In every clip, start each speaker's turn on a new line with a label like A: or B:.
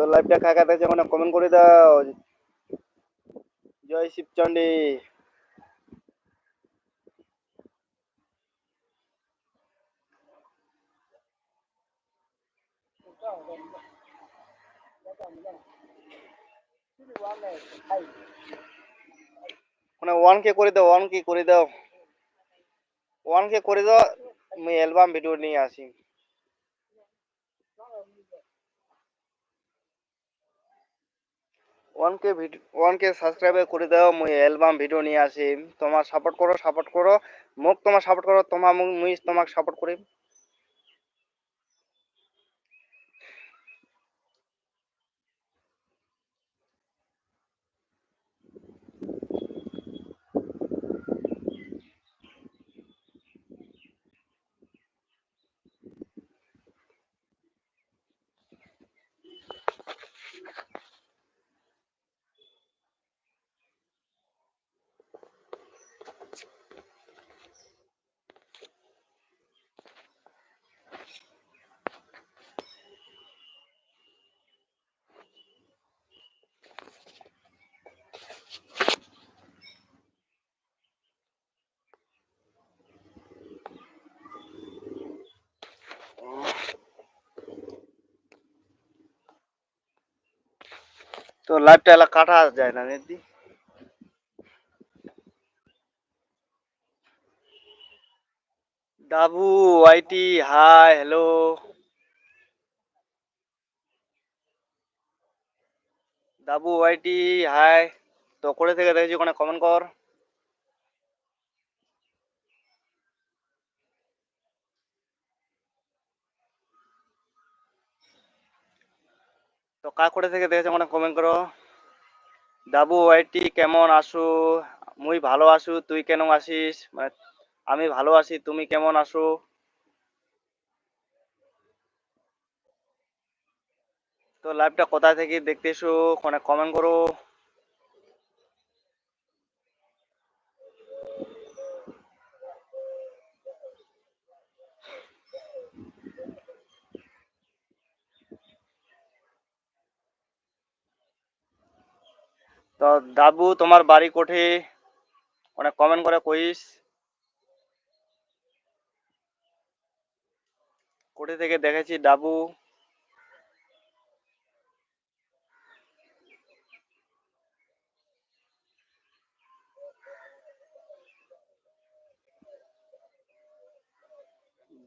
A: তো লাইভটা কাকা দেখছে মানে কমেন্ট করে দাও। জয় শিবচন্ডী। মানে ওয়ান কে করে দাও ওয়ান কে করে দাও। ওয়ান কে করে দাও, আমি অ্যালবাম ভিডিও নিয়ে আসি। ওয়ান কে ভিডিও ওয়ানকে সাবস্ক্রাইব করে দাও, মুই অ্যালবাম ভিডিও নিয়ে আসি। তোমার সাপোর্ট করো সাপোর্ট করো। মোক তোমার সাপোর্ট করো তোমার মুই তোমাক সাপোর্ট করি তো লাইফটা এলা কাটা যায় না নেদি Dabu IT, hi, hello. Dabu IT, hi, তো করে থেকে দেখেছি ওখানে কমেন্ট কর। তো কা করে থেকে দেখেছে মনে কমেন্ট করো। দাবু ওয়াইটি কেমন আসু মুই ভালো আসু তুই কেন আসিস মানে আমি ভালো আছি, তুমি কেমন আছো? তো লাইভটা কোথায় থেকে দেখতেছো কোনে কমেন্ট করো। তো দাবু, তোমার বাড়ি কোঠে, অনেক কমেন্ট করে কইস। কোঠে থেকে দেখেছি ডাবু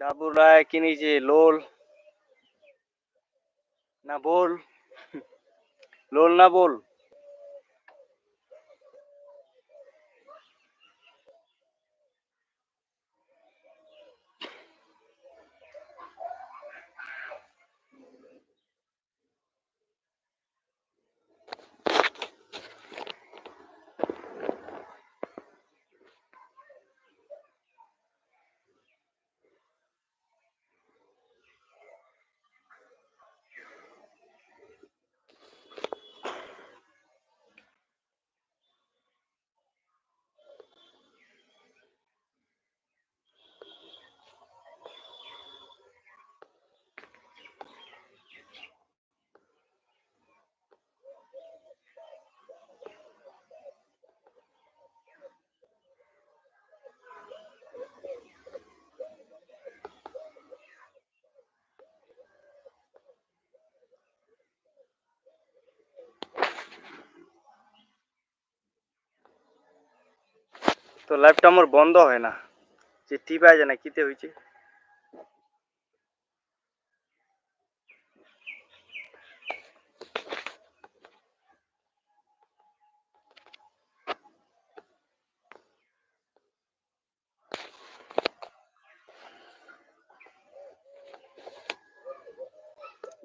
A: ডাবু রায় কিনেছে লোল? না বল? লোল না বল? তো লাইভটা আমার বন্ধ হয় না। যে টিপায় যায় না, কিতে হয়েছে?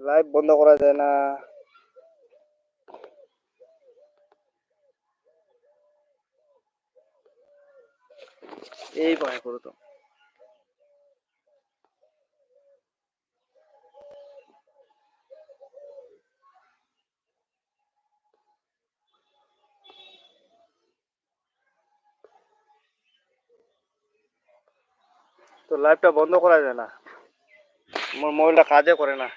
A: লাইভ বন্ধ করা যায় না। এই ভয় করো তো তো লাইভটা বন্ধ করা যায় না। আমার মোবাইলটা কাজে করে না।